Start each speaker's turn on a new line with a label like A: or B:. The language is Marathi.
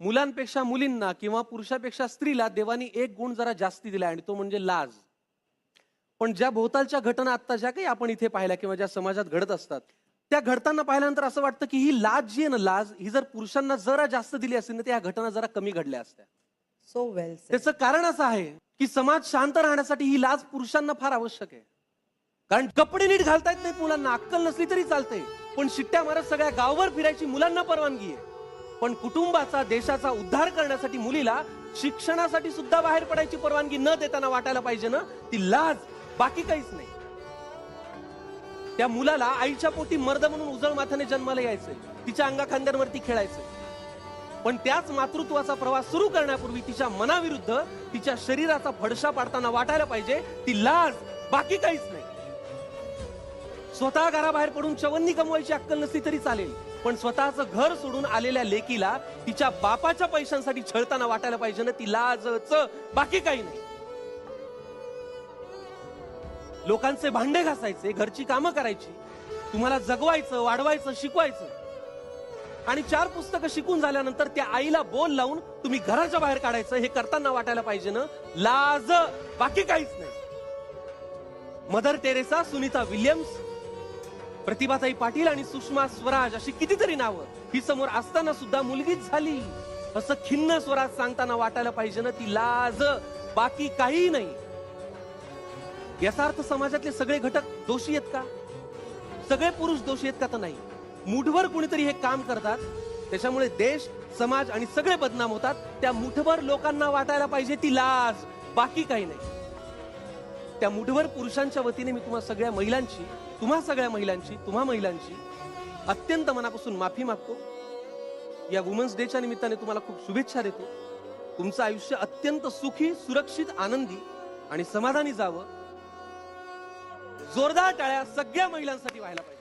A: मुलांपेक्षा मुलींना किंवा पुरुषापेक्षा स्त्रीला देवानी एक गुण जरा जास्ती दिला आणि तो म्हणजे लाज. पण ज्या भोवतालच्या घटना आता ज्या काही आपण इथे पाहिल्या किंवा ज्या समाजात घडत असतात त्या घडताना पाहिल्यानंतर असं वाटतं की ही लाज जी आहे ना लाज ही जर पुरुषांना जरा जास्त दिली असती ना त्या घटना जरा कमी घडल्या असत्या.
B: सो वेल
A: त्याचं कारण असं आहे की समाज शांत राहण्यासाठी ही लाज पुरुषांना फार आवश्यक आहे. कारण कपडे नीट घालता येत नाहीत मुलांना अक्कल नसली तरी चालते पण शिट्ट्या मारत सगळ्या गावभर फिरायची मुलांना परवानगी आहे. पण कुटुंबाचा देशाचा उद्धार करण्यासाठी मुलीला शिक्षणासाठी सुद्धा बाहेर पडायची परवानगी न देताना वाटायला पाहिजे ना ती लाज बाकी काहीच नाही. त्या मुलाला आईच्या पोटी मर्द म्हणून उजळ माथ्याने जन्माला यायचंय. तिच्या अंगा खांद्यांवरती खेळायचंय. पण त्याच मातृत्वाचा प्रवास सुरू करण्यापूर्वी तिच्या मनाविरुद्ध तिच्या शरीराचा फडशा पाडताना वाटायला पाहिजे ती लाज बाकी काहीच नाही. स्वतः घराबाहेर पडून चवन्नी कमवायची अक्कल नसली तरी चालेल. पण स्वतःचं घर सोडून आलेल्या लेकीला तिच्या बापाच्या पैशांसाठी छळताना वाटायला पाहिजे ना ती लाज च बाकी काही नाही. लोकांचे भांडे घासायचे घरची कामं करायची. तुम्हाला जगवायचं वाढवायचं शिकवायचं. आणि चार पुस्तकं शिकून झाल्यानंतर त्या आईला बोल लावून तुम्ही घराच्या बाहेर काढायचं हे करताना वाटायला पाहिजे ना. लाज. बाकी काहीच नाही. मदर टेरेसा सुनीता विल्यम्स प्रतिभाताई पाटील आणि सुषमा स्वराज अशी कितीतरी नावं. ही समोर असताना सुद्धा मुलगीच झाली. असं खिन्न स्वराज सांगताना वाटायला पाहिजे ना ती लाज. बाकी काही नाही. याचा अर्थ समाजातले सगळे घटक दोषी आहेत का? सगळे पुरुष दोषी आहेत का तर नाही? मुठभर कुणीतरी हे काम करतात. त्याच्यामुळे देश समाज आणि सगळे बदनाम होतात. त्या मुठभर लोकांना वाटायला पाहिजे ती लाज. बाकी काही नाही. त्या मुठभर पुरुषांच्या वतीने मी तुम्हा सगळ्या महिलांची तुम्हा सगळ्या महिलांची तुम्हा महिलांची अत्यंत मनापासून माफी मागतो. या वुमन्स डेच्या निमित्ताने तुम्हाला खूप शुभेच्छा देतो. तुमचं आयुष्य अत्यंत सुखी सुरक्षित आनंदी आणि समाधानी जावं. जोरदार टाळ्या सगळ्या महिलांसाठी व्हायला पाहिजे.